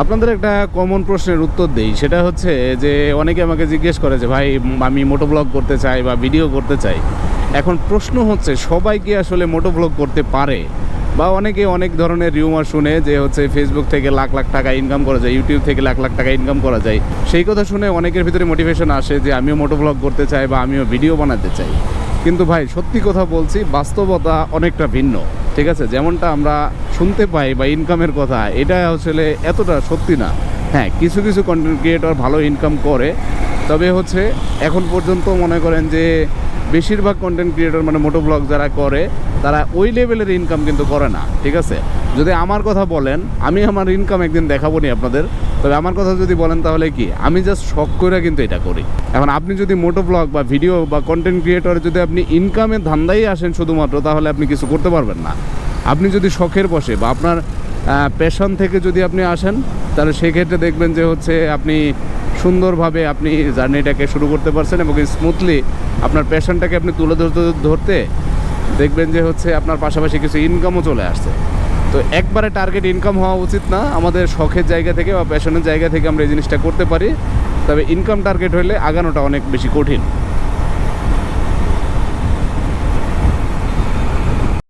আপনাদের একটা কমন প্রশ্নের উত্তর দেই। সেটা হচ্ছে যে, অনেকে আমাকে জিজ্ঞেস করে যে, ভাই আমি মোটো ব্লগ করতে চাই বা ভিডিও করতে চাই। এখন প্রশ্ন হচ্ছে, সবাই কি আসলে মোটো ব্লগ করতে পারে? বা অনেকে অনেক ধরনের রিউমার শুনে যে, হচ্ছে ফেসবুক থেকে লাখ লাখ টাকা ইনকাম করা যায় ইউটিউব থেকে লাখ লাখ টাকা ইনকাম করা যায়। সেই কথা শুনে অনেকের ভিতরে মোটিভেশন আসে যে, আমিও মোটো ব্লগ করতে চাই বা আমিও ভিডিও বানাতে চাই। কিন্তু ভাই, সত্যি কথা বলছি, বাস্তবতা অনেকটা ভিন্ন, ঠিক আছে? যেমনটা আমরা শুনতে পাই বা ইনকামের কথা, এটা আসলে এতটা সত্যি না। হ্যাঁ কিছু কিছু কন্টেন্ট ক্রিয়েটর ভালো ইনকাম করে, তবে হচ্ছে এখন পর্যন্ত মনে করেন যে বেশিরভাগ কন্টেন্ট ক্রিয়েটর মানে মোটো ব্লগ যারা করে, তারা ওই লেভেলের ইনকাম কিন্তু করে না, ঠিক আছে? যদি আমার কথা বলেন, আমি আমার ইনকাম একদিন দেখাবো নি আপনাদের তবে আমার কথা যদি বলেন তাহলে কি? আমি জাস্ট শখ করে কিন্তু এটা করি। এখন আপনি যদি মোটো ব্লগ বা ভিডিও বা কন্টেন্ট ক্রিয়েটর যদি আপনি ইনকামের ধান্দাই আসেন শুধুমাত্র, তাহলে আপনি কিছু করতে পারবেন না। আপনি যদি শখের বসে বা আপনার প্যাশন থেকে যদি আপনি আসেন, তাহলে সেক্ষেত্রে দেখবেন যে হচ্ছে আপনি সুন্দরভাবে আপনি জার্নিটাকে শুরু করতে পারছেন এবং স্মুথলি আপনার প্যাশনটাকে আপনি তুলে ধরতে ধরতে দেখবেন যে হচ্ছে আপনার পাশাপাশি কিছু ইনকামও চলে আসছে। তো একবারে টার্গেট ইনকাম হওয়া উচিত না। আমাদের শখের জায়গা থেকে বা প্যাশনের জায়গা থেকে আমরা এই জিনিসটা করতে পারি। তবে ইনকাম টার্গেট হলে আগানোটা অনেক বেশি কঠিন।